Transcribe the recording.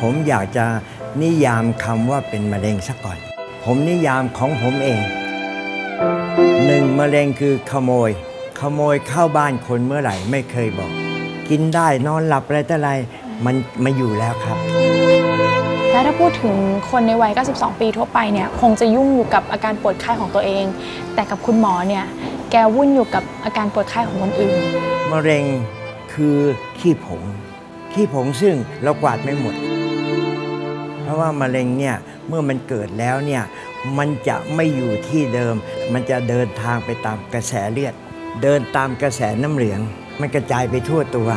ผมอยากจะนิยามคำว่าเป็นมะเร็งซะก่อน ผมนิยามของผมเองหนึ่งมะเร็งคือขโมย ขโมยเข้าบ้านคนเมื่อไหร่ไม่เคยบอก กินได้นอนหลับอะไรแต่อะไรมันมาอยู่แล้วครับและถ้าพูดถึงคนในวัย 92 ปีทั่วไปเนี่ยคงจะยุ่งอยู่กับอาการปวดไข้ของตัวเอง แต่กับคุณหมอเนี่ยแกวุ่นอยู่กับอาการปวดไข้ของคนอื่น มะเร็งคือขี้ผง ขี้ผงซึ่งเรากวาดไม่หมดเพราะว่ามะเร็งเนี่ยเมื่อมันเกิดแล้วเนี่ยมันจะไม่อยู่ที่เดิม มันจะเดินทางไปตามกระแสเลือด เดินตามกระแสน้ำเหลือง มันกระจายไปทั่วตัว